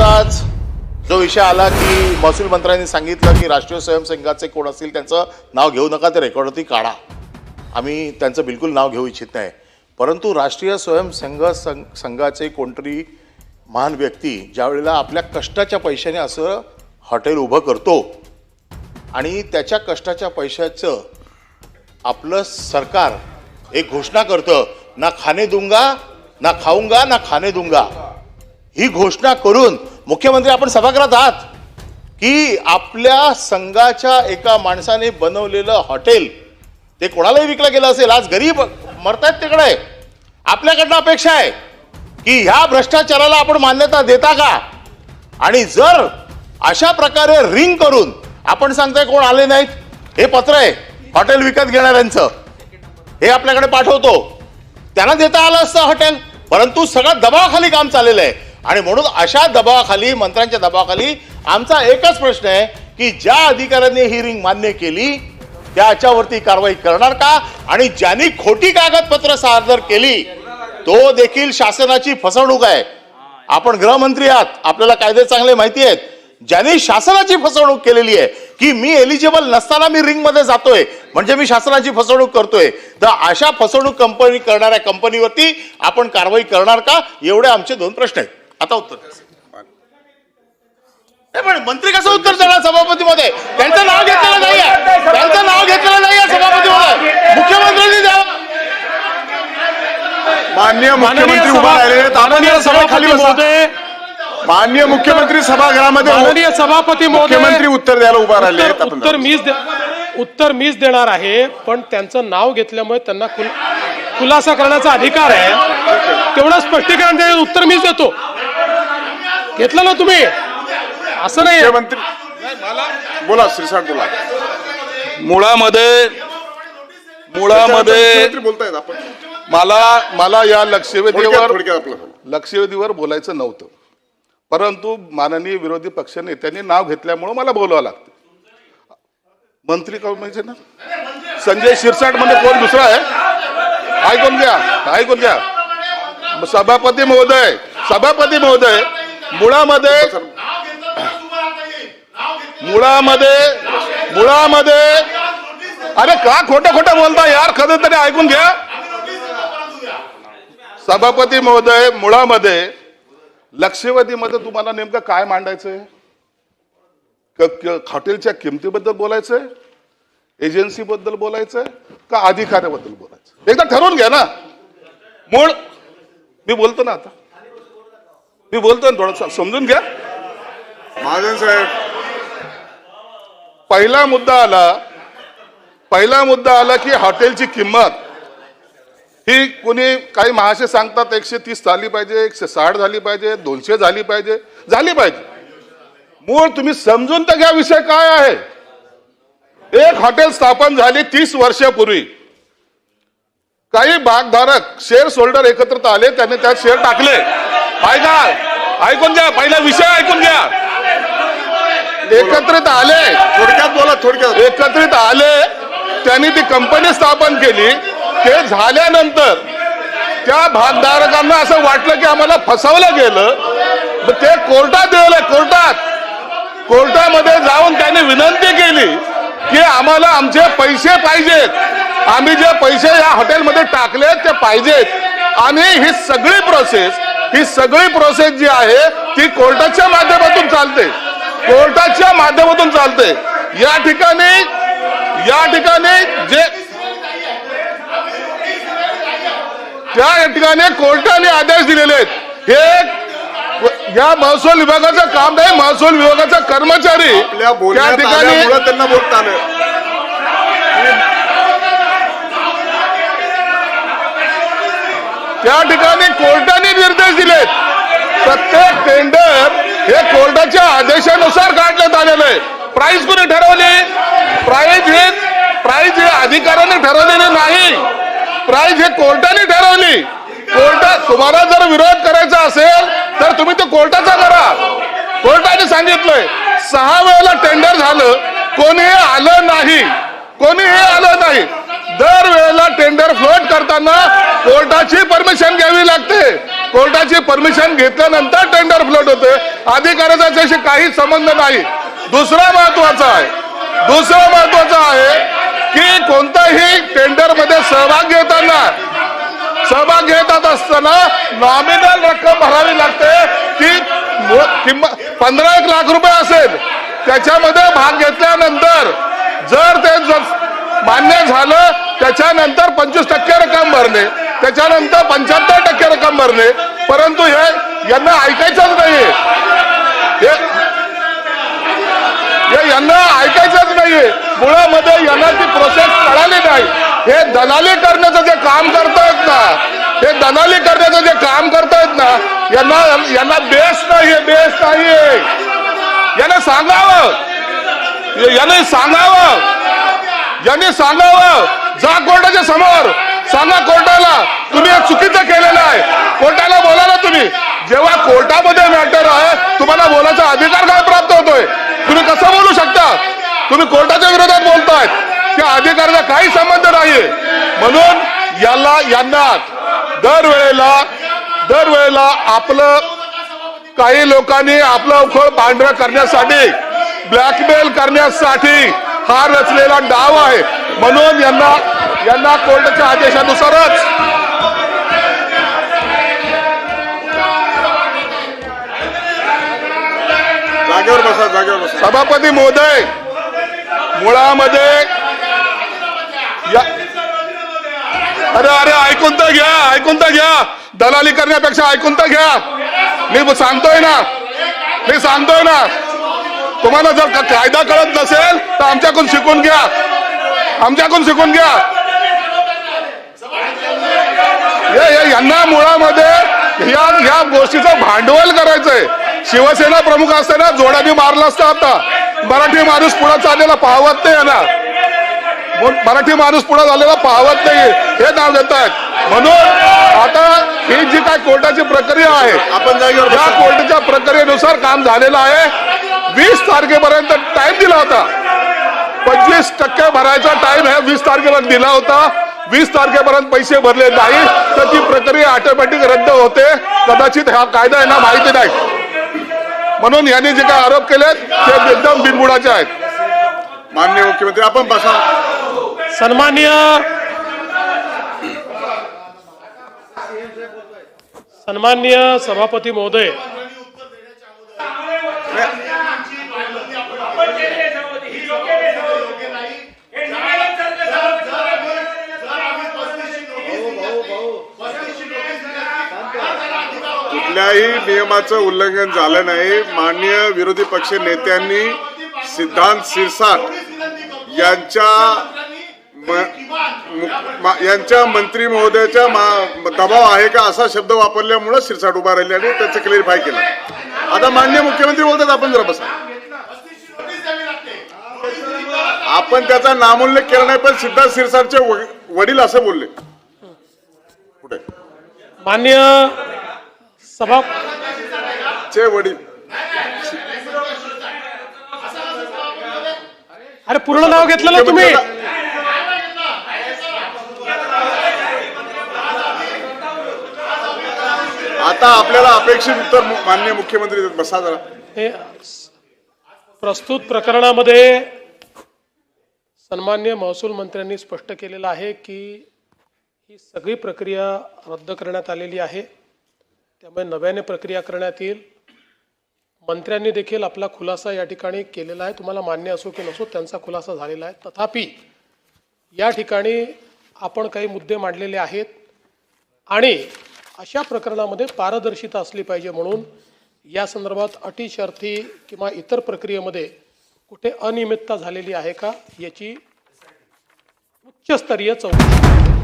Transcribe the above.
आताच जो विषय आला की महसूल मंत्र्यांनी सांगितलं की राष्ट्रीय स्वयंसेवकाचे कोण असतील त्यांचं नाव घेऊ नका ते रेकॉर्डवरती काढा. आम्ही त्यांचं बिलकुल नाव घेऊ इच्छित नाही. परंतु राष्ट्रीय स्वयंसंघ संघ संघाचे कोणतरी महान व्यक्ती ज्या वेळेला आपल्या कष्टाच्या पैशाने असं हॉटेल उभं करतो आणि त्याच्या कष्टाच्या पैशाचं आपलं सरकार एक घोषणा करतं ना खाणे दुंगा ना खाऊंगा ना खाणे दुंगा. ही घोषणा करून मुख्यमंत्री आपण सभागृहात आहात की आपल्या संघाच्या एका माणसाने बनवलेलं हॉटेल ते कोणालाही विकलं गेलं असेल. आज गरीब मरतायत तिकडे. आपल्याकडनं अपेक्षा आहे की ह्या भ्रष्टाचाराला आपण मान्यता देता का? आणि जर अशा प्रकारे रिंग करून आपण सांगताय कोण आले नाहीत हे पत्र आहे हॉटेल विकत घेणाऱ्यांचं. हे आपल्याकडे पाठवतो. त्यांना देता आलं असतं हॉटेल परंतु सगळं दबावाखाली काम चाललेलं आहे. आणि म्हणून अशा दबावाखाली मंत्र्यांच्या दबावाखाली आमचा एकच प्रश्न आहे की ज्या अधिकाऱ्यांनी ही रिंग मान्य केली त्याच्यावरती कारवाई करणार का? आणि ज्यांनी खोटी कागदपत्र सादर केली तो देखील शासनाची फसवणूक आहे. आपण गृहमंत्री आहात आपल्याला कायदे चांगले माहिती आहेत. ज्यांनी शासनाची फसवणूक केलेली आहे की मी एलिजिबल नसताना मी रिंगमध्ये जातोय म्हणजे मी शासनाची फसवणूक करतोय तर अशा फसवणूक कंपनी करणाऱ्या कंपनीवरती आपण कारवाई करणार का? एवढे आमचे दोन प्रश्न आहेत. आता उत्तर द्या. नाही, पण मंत्री कसं उत्तर देणार सभापतीमध्ये? त्यांचं नाव घेतलेलं नाहीये. त्यांचं नाव घेतलेलं नाहीये सभापतीमध्ये. मुख्यमंत्र्यांनी द्यावं माननीय माननीय मुख्यमंत्री उभा सभा- राहिले माननीय जरा खाली सभापती माननीय मुख्यमंत्री सभागृहामध्ये माननीय सभापती मुख्यमंत्री उत्तर द्यायला उभा राहिले आहेत. उत्तर मीच दे- उत्तर मीच देणार आहे पण त्यांचं नाव घेतल्यामुळे त्यांना खुल- खुलासा करण्याचा अधिकार आहे. तेवढं स्पष्टीकरण दे उत्तर मीच देतो. घेतलं ना तुम्ही? असं नाही. मुख्यमंत्री बोला श्रीसाठ बोला. मुळामध्ये मुळामध्ये मुख्यमंत्री बोलतायत आपण. मला मला या लक्षवेधीवर थोडक्यात आपलं लक्षवेधीवर बोलायचं नव्हतं. परंतु माननीय विरोधी पक्षनेत्यांनी नाव घेतल्यामुळं मला बोलावं लागतं. मंत्री कोण म्हणजे ना? संजय शिरसाट म्हणजे कोण दुसरा आहे? ऐकून घ्या ऐकून घ्या. सभापती महोदय सभापती महोदय मुळामध्ये मुळामध्ये मुळामध्ये अरे का खोटं खोटं बोलता? यार खर तरी ऐकून घ्या. सभापती महोदय मुळामध्ये लक्षवेधीमध्ये तुम्हाला नेमकं काय मांडायचंय? हॉटेलच्या किमतीबद्दल बोलायचंय? एजन्सीबद्दल बोलायचंय? का अधिकाऱ्याबद्दल बोलायचं एकदा ठरवून घ्या ना. मूळ मी बोलतो ना आता. मी बोलतो ना थोडं समजून घ्या. महाजन साहेब. पहिला मुद्दा आला पहिला मुद्दा आला की हॉटेलची किंमत. ही कोणी काही महाशय सांगतात एकशे तीस झाली पाहिजे एकशे साठ झाली पाहिजे दोनशे झाली पाहिजे. झाली पाहिजे. मूळ तुम्ही समजून तर घ्या विषय काय आहे. एक हॉटेल स्थापन झाली तीस वर्षापूर्वी. काही भागधारक शेअर होल्डर एकत्रित आले त्यांनी त्यात शेअर टाकले. ऐका ऐकून घ्या पहिला विषय ऐकून घ्या. एकत्रित आले. थोडक्यात बोला थोडक्यात. एकत्रित आले. त्यांनी ती कंपनी स्थापन केली. ते झाल्यानंतर त्या भागधारकांना असं वाटलं की आम्हाला फसवलं गेलं. मग ते कोर्टात गेले कोर्टात. कोर्टामध्ये जाऊन त्यांनी विनंती केली की आम्हाला आमचे पैसे पाहिजेत. आम्ही जे पैसे या हॉटेलमध्ये टाकले ते पाहिजेत. आणि ही सगळी प्रोसेस ही सगळी प्रोसेस जी आहे ती कोर्टाच्या माध्यमातून चालते. कोर्टाच्या माध्यमातून चालते. या ठिकाणी या ठिकाणी जे त्या ठिकाणी कोर्टाने आदेश दिलेले आहेत. हे या महसूल विभागाचं काम नाही महसूल विभागाचा कर्मचारी आपल्या त्या बोलण्यात ठिकाणी त्यांना बोलता आलं त्या ठिकाणी कोर्टाने निर्देश दिलेत. प्रत्येक टेंडर हे कोर्टाच्या आदेशानुसार काढण्यात आलेलं आहे. प्राइस कोणी ठरवली? प्राइस हे प्राइस हे अधिकाऱ्याने ठरवलेली नाही. प्राइस हे कोर्टाने ठरवली. कोर्टात तुम्हाला जर विरोध करायचा असेल तर तुम्ही तो कोर्टाचा करा. कोर्टाने सांगितलंय सहा वेळेला टेंडर झालं कोणीही आलं नाही. कोणी हे आलं नाही. दर वेळेला टेंडर फ्लोट करताना कोर्टाची परमिशन घ्यावी लागते. कोर्टाची परमिशन घेतल्यानंतर टेंडर फ्लोट होते. अधिकाऱ्याचा त्याशी काही संबंध नाही. दुसरा महत्त्वाचा आहे. दुसरं महत्वाचं आहे की कोणताही टेंडरमध्ये सहभाग घेताना सहभाग घेत असताना नॉमिनल रक्कम भरावी लागते. की किंमत पंधरा एक लाख रुपये असेल. त्याच्यामध्ये भाग घेतल्यानंतर जर ते ज- मान्य झालं त्याच्यानंतर पंचवीस टक्के रक्कम भरणे त्याच्यानंतर पंच्याहत्तर टक्के रक्कम भरणे परंतु हे यांना ऐकायचंच नाहीये. यांना ऐकायचंच नाहीये. मुळामध्ये यांना ती प्रोसेस कळाली नाही. हे दलाली करण्याचं जे काम करतायत ना हे दलाली करण्याचं जे काम करतायत ना यांना यांना बेस नाहीये बेस नाहीये. यांना सांगावं. यांनी सांगावं. यांनी सांगावं. जा कोर्टाच्या समोर. सांगा कोर्टाला. तुम्ही चुकीचं केलेलं आहे. कोर्टाला बोला ना तुम्ही. जेव्हा कोर्टामध्ये मॅटर आहे तुम्हाला बोलायचा अधिकार काय प्राप्त होतोय? तुम्ही कसं बोलू शकता? तुम्ही कोर्टाच्या विरोधात बोलतायत त्या अधिकाराचा काही संबंध नाहीये. म्हणून याला यांना दरवेळेला दरवेळेला आपलं काही लोकांनी आपलं उखळ पांढरं करण्यासाठी ब्लॅकमेल करण्यासाठी हा रचलेला डाव आहे. म्हणून यांना यांना कोर्टाच्या आदेशानुसारच जागेवर बसा जागेवर बसा. सभापती महोदय मुळामध्ये अरे अरे ऐकून तर घ्या ऐकून तर घ्या. दलाली करण्यापेक्षा ऐकून तर घ्या. मी सांगतोय ना मी सांगतोय ना. तुम्हाला जर कायदा कळत नसेल तर आमच्याकडून शिकून घ्या. आमच्याकडून शिकून घ्या. यांना मुळामध्ये या या गोष्टीचं भांडवल करायचंय. शिवसेना प्रमुख असताना जोडाबी मारला असता आता. मराठी माणूस पुढे चाललेला पाहवत नाही यांना. मराठी माणूस पुढे झालेला पाहवत नाही. हे नाव घेत आहेत. म्हणून आता ही जी काय कोर्टाची प्रक्रिया आहे आपण या कोर्टाच्या प्रक्रियेनुसार काम झालेलं आहे. वीस तारखेपर्यंत टाइम दिला होता. पंचवीस टक्के भरायचा टाइम हे वीस तारखेला दिला होता. वीस तारखेपर्यंत पैसे भरले नाही तर ती प्रक्रिया ऑटोमॅटिक रद्द होते. कदाचित हा कायदा यांना माहिती नाही. म्हणून यांनी जे काय आरोप केले ते एकदम बिनबुडाचे आहेत. माननीय मुख्यमंत्री आपण बसा. सन्मान्य सन्मान्य सभापती महोदय कुठल्याही नियमाचं उल्लंघन झालं नाही. माननीय विरोधी पक्ष नेत्यांनी सिद्धांत शिरसाट यांच्या यांच्या मंत्री महोदयाच्या दबाव आहे का असा शब्द वापरल्यामुळे सिरसाट उभा राहिले आणि त्याचं क्लिअरिफाय केलं. आता माननीय मुख्यमंत्री बोलतात आपण जरा बसा. आपण त्याचा नामोल्लेख केला नाही पण सिद्धार्थ सिरसाटचे वडील असं बोलले. कुठे? मान्य सभा. चे वडील. अरे पूर्ण नाव घेतलं ना तुम्ही. आता आपल्याला अपेक्षित उत्तर मु- माननीय मुख्यमंत्री देत. बसा जरा. हे प्रस्तुत प्रकरणामध्ये सन्मान्य महसूल मंत्र्यांनी स्पष्ट केलेलं आहे की ही सगळी प्रक्रिया रद्द करण्यात आलेली आहे. त्यामुळे नव्याने प्रक्रिया करण्यात येईल. मंत्र्यांनी देखील आपला खुलासा या ठिकाणी केलेला आहे. तुम्हाला मान्य असो की नसो त्यांचा खुलासा झालेला आहे. तथापि या ठिकाणी आपण काही मुद्दे मांडलेले आहेत. आणि अशा प्रकरणामध्ये पारदर्शिता असली पाहिजे म्हणून या संदर्भात अटी शर्थी किंवा इतर प्रक्रियेमध्ये कुठे अनियमितता झालेली आहे का याची उच्चस्तरीय चौकशी.